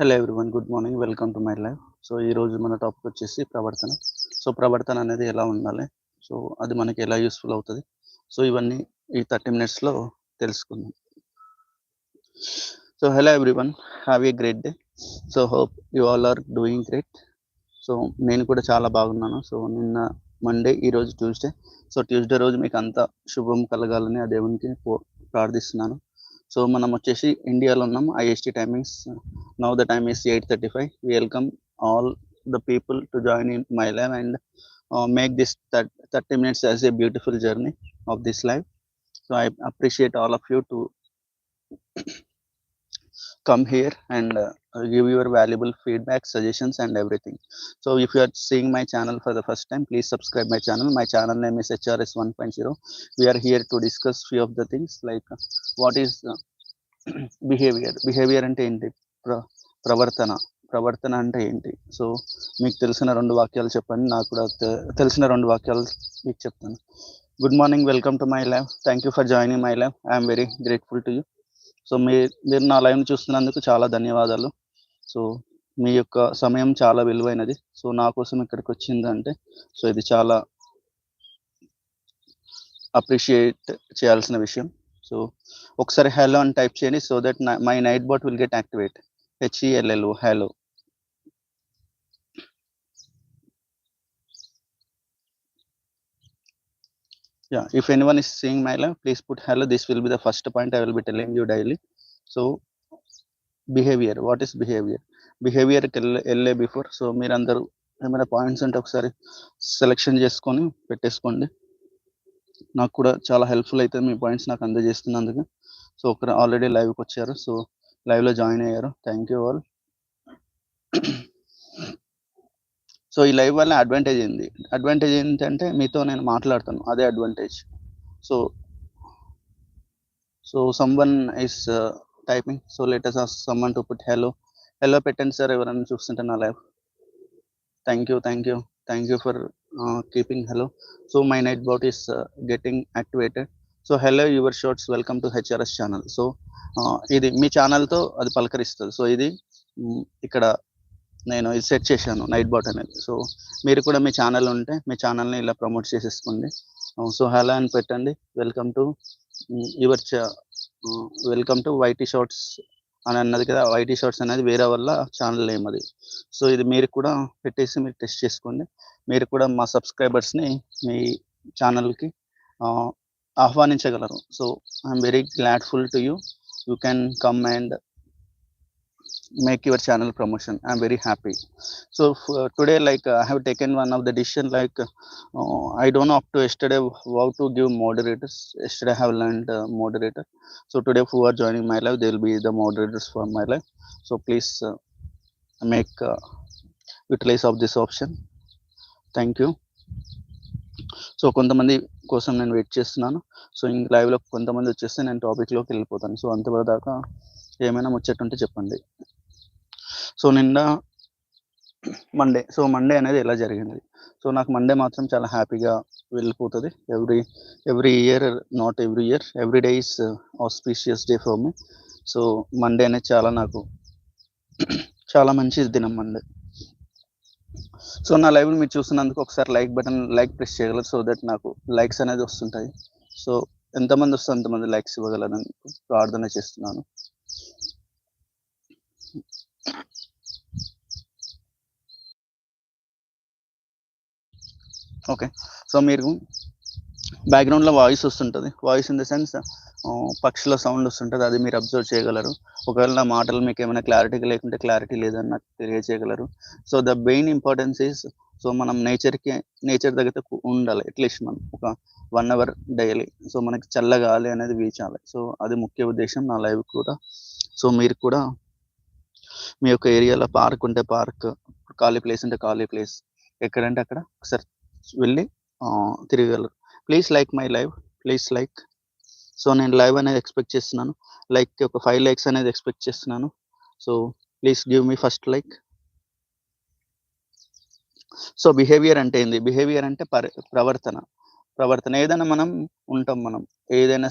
Hello everyone good morning welcome to my life so ఈ రోజు మన టాపిక్ వచ్చేసి ప్రవర్తన. సో ప్రవర్తన అనేది ఎలా ఉండాలి? సో అది మనకి ఎలా యూస్ఫుల్ అవుతుంది? సో ఇవన్నీ ఈ థర్టీ మినిట్స్లో తెలుసుకుందాం. So hello everyone have a great day so hope you all are doing great so నేను కూడా చాలా బాగున్నాను. సో నిన్న మండే ఈరోజు ట్యూస్డే సో ట్యూస్డే రోజు మీకు అంతా శుభం కలగాలని ఆ దేవునికి ప్రార్థిస్తున్నాను. సో మనం వచ్చేసి ఇండియాలో ఉన్నాం IST timings now the time is 8.35 we welcome all the people to join in my live and uh, make this thir- 30 minutes as a beautiful journey of this life so i appreciate all of you to come here and uh, give your valuable feedback suggestions and everything so if you are seeing my channel for the first time please subscribe my channel my channel name is hrs 1.0 we are here to discuss few of the things like what is uh, behavior behavior అంటే ఏంటి ప్ర- ప్రవర్తన ప్రవర్తన అంటే ఏంటి so మీకు తెలిసిన రెండు వాక్యాలు చెప్పండి నాకు కూడా తెలిసిన రెండు వాక్యాలు మీకు చెప్తాను good morning welcome to my lab thank you for joining my lab I'm very grateful to you so మీ మీరు నా లైవ్ని చూస్తున్నందుకు చాలా ధన్యవాదాలు. సో మీ యొక్క సమయం చాలా విలువైనది. సో నా కోసం ఇక్కడికి వచ్చిందంటే సో ఇది చాలా అప్రిషియేట్ చేయాల్సిన విషయం. సో ఒకసారి హలో అని టైప్ చేయండి so that my Nightbot will get activate. H E L L hello. Yeah if anyone is seeing my live please put hello this will be the first point i will be telling you daily so behaviour what is behaviour బిహేవియర్కి వెళ్ళే వెళ్ళే before so మీరందరూ ఏమైనా points ఉంటే ఒకసారి selection చేసుకొని పెట్టేసుకోండి నాకు కూడా చాలా హెల్ప్ఫుల్ అయితే మీ పాయింట్స్ నాకు అందజేస్తున్నందుకు సో ఒకరు ఆల్రెడీ లైవ్కి వచ్చారు సో లైవ్లో జాయిన్ అయ్యారు థ్యాంక్ యూ ఆల్ సో ఈ లైవ్ వల్ల అడ్వాంటేజ్ ఏంది? అడ్వాంటేజ్ ఏంటంటే మీతో నేను మాట్లాడుతాను. అదే advantage. So so someone is typing so latest someone to put hello hello పెట్టండి సార్ ఎవరైనా చూస్తుంటే నా live. Thank you thank you thank you for keeping hello so my Nightbot is getting activated so hello your shorts welcome to HRS channel so ఇది మీ ఛానల్తో అది పలకరిస్తుంది. So ఇది ఇక్కడ నేను ఇది సెట్ చేశాను నైట్ బాట్ అనేది. సో మీరు కూడా మీ ఛానల్ ఉంటే మీ ఛానల్ని ఇలా ప్రమోట్ చేసేసుకోండి. Uh, సో హలో అని పెట్టండి. Welcome to your welcome to YT shorts అని అన్నది కదా వైటీ షార్ట్స్ అనేది వేరే వల్ల ఛానల్ నేమ్ అది. సో ఇది మీరు కూడా పెట్టేసి మీరు టెస్ట్ చేసుకోండి. మీరు కూడా మా సబ్స్క్రైబర్స్ని మీ ఛానల్కి uh, ఆహ్వానించగలరు. So I'm very gladful to you you can come and make your channel promotion i'm very happy so f- uh, today like uh, i have taken one of the decision like uh, i don't know up to yesterday how to give moderators yesterday i have learned uh, moderator so today who are joining my live they will be the moderators for my live so please uh, make uh, utilize of this option thank you so కొంతమంది కోసం నేను wait చేస్తున్నాను so ఇంక లైవ్లో కొంతమంది వచ్చేస్తే నేను టాపిక్లోకి వెళ్ళిపోతాను సో అంతవరదాకా ఏమైనా ముచ్చట్టుంటే చెప్పండి సో నిన్న మండే సో మండే అనేది ఎలా జరిగింది? సో నాకు మండే మాత్రం చాలా హ్యాపీగా వెళ్ళిపోతుంది. Every every year not every year every day is auspicious day for me so Monday అనేది చాలా నాకు చాలా మంచి దినం మండే సో నా లైవ్ మీరు చూస్తున్నందుకు ఒకసారి లైక్ బటన్ లైక్ ప్రెస్ చేయగలరు సో దట్ నాకు లైక్స్ అనేది వస్తుంటాయి. సో ఎంతమంది వస్తే అంతమంది లైక్స్ ఇవ్వగలరని ప్రార్థన చేస్తున్నాను. ఓకే సో మీరు బ్యాక్గ్రౌండ్లో వాయిస్ వస్తుంటుంది. వాయిస్ ఇన్ ద సెన్స్ పక్షుల సౌండ్ వస్తుంటుంది. అది మీరు అబ్జర్వ్ చేయగలరు. ఒకవేళ నా మాటలు మీకు ఏమైనా క్లారిటీ లేకుంటే క్లారిటీ లేదని నాకు తెలియజేయగలరు. So the main importance is so మనం నేచర్కి నేచర్ దగ్గర ఉండాలి. అట్లీస్ట్ మనం ఒక వన్ అవర్ డైలీ సో మనకి చల్లగాలి అనేది వీచాలి. సో అది ముఖ్య ఉద్దేశం నా లైవ్ కూడా. సో మీరు కూడా మీ యొక్క ఏరియాలో పార్క్ ఉంటే పార్క్ ఖాళీ ప్లేస్ ఉంటే ఖాళీ ప్లేస్ ఎక్కడంటే అక్కడ ఒకసారి వెళ్ళి తిరగలరు please like my live please like so నేను లైవ్ అనేది ఎక్స్పెక్ట్ చేస్తున్నాను. లైక్ ఒక ఫైవ్ లైక్స్ అనేది ఎక్స్పెక్ట్ చేస్తున్నాను. So please give me first like so behaviour అంటే ఏంది? బిహేవియర్ అంటే పరి ప్రవర్తన. ప్రవర్తన ఏదైనా మనం ఉంటాం మనం. ఏదైనా